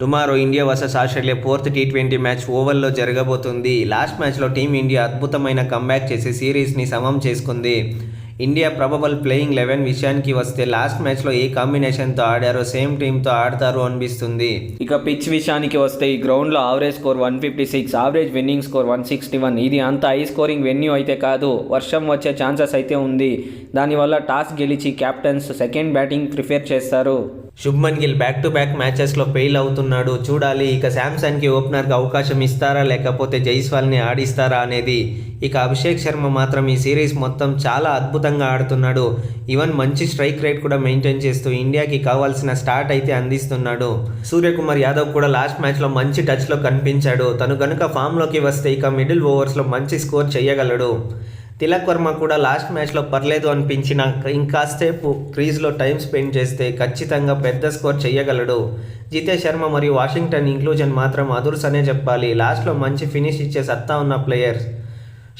Tomorrow India versus Australia fourth T twenty match ఓవర్లో జరగబోతుంది. Last మ్యాచ్లో టీమిండియా అద్భుతమైన కంబ్యాక్ చేసి సిరీస్ని సమం చేసుకుంది. ఇండియా ప్రభబల్ ప్లేయింగ్ లెవెన్ విషయానికి వస్తే లాస్ట్ మ్యాచ్లో ఏ కాంబినేషన్తో ఆడారో సేమ్ టీంతో ఆడతారు అనిపిస్తుంది. ఇక పిచ్ విషయానికి వస్తే ఈ గ్రౌండ్లో average score one fifty six average winning score one sixty one ఇది అంత హై స్కోరింగ్ వెన్యూ అయితే కాదు వర్షం వచ్చే ఛాన్సెస్ అయితే ఉంది. దానివల్ల టాస్ గెలిచి కెప్టెన్స్ సెకండ్ బ్యాటింగ్ ప్రిఫేర్ చేస్తారు. Shubman Gill back to back మ్యాచెస్లో fail అవుతున్నాడు. చూడాలి ఇక శాంసన్కి ఓపెనర్గా అవకాశం ఇస్తారా లేకపోతే జైస్వాల్ని ఆడిస్తారా అనేది. ఇక అభిషేక్ శర్మ మాత్రం ఈ సిరీస్ మొత్తం చాలా అద్భుతంగా ఆడుతున్నాడు. ఈవెన్ మంచి స్ట్రైక్ రేట్ కూడా మెయింటైన్ చేస్తూ ఇండియాకి కావాల్సిన స్టార్ట్ అయితే అందిస్తున్నాడు. సూర్యకుమార్ యాదవ్ కూడా లాస్ట్ మ్యాచ్లో మంచి టచ్లో కనిపించాడు. తను కనుక ఫామ్లోకి వస్తే ఇక మిడిల్ ఓవర్స్లో మంచి స్కోర్ చేయగలడు. తిలక్ వర్మ కూడా లాస్ట్ మ్యాచ్లో పర్లేదు అనిపించిన ఇంకాసేపు క్రీజ్లో టైం స్పెండ్ చేస్తే ఖచ్చితంగా పెద్ద స్కోర్ చేయగలడు జితేష్ శర్మ మరియు వాషింగ్టన్ ఇంక్లూజన్ మాత్రం అదుర్సనే చెప్పాలి. లాస్ట్లో మంచి ఫినిష్ ఇచ్చే సత్తా ఉన్న ప్లేయర్స్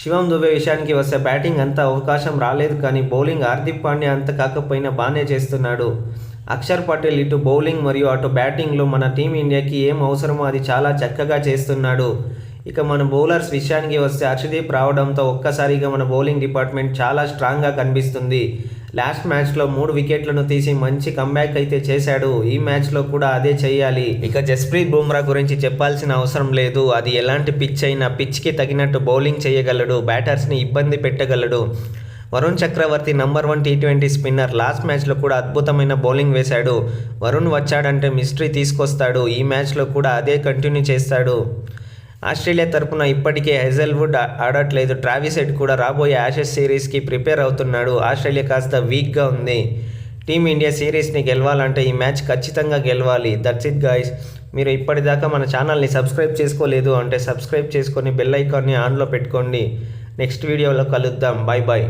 శివం దుబే విషయానికి వస్తే బ్యాటింగ్ అంత అవకాశం రాలేదు కానీ బౌలింగ్ హార్దిక్ పాండ్యా అంత కాకపోయినా బాగానే చేస్తున్నాడు. అక్షర్ పటేల్ ఇటు బౌలింగ్ మరియు అటు బ్యాటింగ్లో మన టీమిండియాకి ఏం అవసరమో అది చాలా చక్కగా చేస్తున్నాడు. ఇక మన బౌలర్స్ విషయానికి వస్తే హర్షదీప్ రావడంతో ఒక్కసారిగా మన బౌలింగ్ డిపార్ట్మెంట్ చాలా స్ట్రాంగ్గా కనిపిస్తుంది. లాస్ట్ మ్యాచ్లో మూడు వికెట్లను తీసి మంచి కంబ్యాక్ అయితే చేశాడు. ఈ మ్యాచ్లో కూడా అదే చేయాలి. ఇక జస్ప్రీత్ బుమ్రా గురించి చెప్పాల్సిన అవసరం లేదు. అది ఎలాంటి పిచ్ అయినా పిచ్కి తగినట్టు బౌలింగ్ చేయగలడు. బ్యాటర్స్ని ఇబ్బంది పెట్టగలడు. Varun Chakravarthy number one T twenty spinner last మ్యాచ్లో కూడా అద్భుతమైన బౌలింగ్ వేశాడు. వరుణ్ వచ్చాడంటే మిస్టరీ తీసుకొస్తాడు. ఈ మ్యాచ్లో కూడా అదే కంటిన్యూ చేస్తాడు. ఆస్ట్రేలియా తరపున ఇప్పటికే హెజల్వుడ్ ఆడట్లేదు. ట్రావిస్ హెడ్ కూడా రాబోయే యాషెస్ సిరీస్కి ప్రిపేర్ అవుతున్నాడు. ఆస్ట్రేలియా కాస్త వీక్గా ఉంది. టీమిండియా సిరీస్ని గెలవాలంటే ఈ మ్యాచ్ ఖచ్చితంగా గెలవాలి. దట్స్ ఇట్ గాయస్ మీరు ఇప్పటిదాకా మన ఛానల్ని సబ్స్క్రైబ్ చేసుకోలేదు అంటే సబ్స్క్రైబ్ చేసుకొని బెల్ ఐకాన్ని ఆన్లో పెట్టుకోండి. నెక్స్ట్ వీడియోలో కలుద్దాం. Bye bye